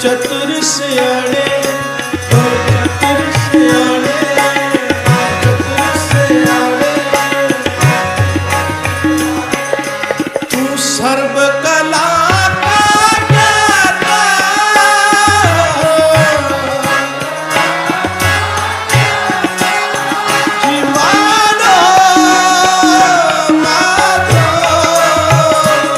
ਚਤੁਰ ਚਤੁਰ ਚਤੁਰ ਤੂੰ ਸਰਬ ਕਲਾ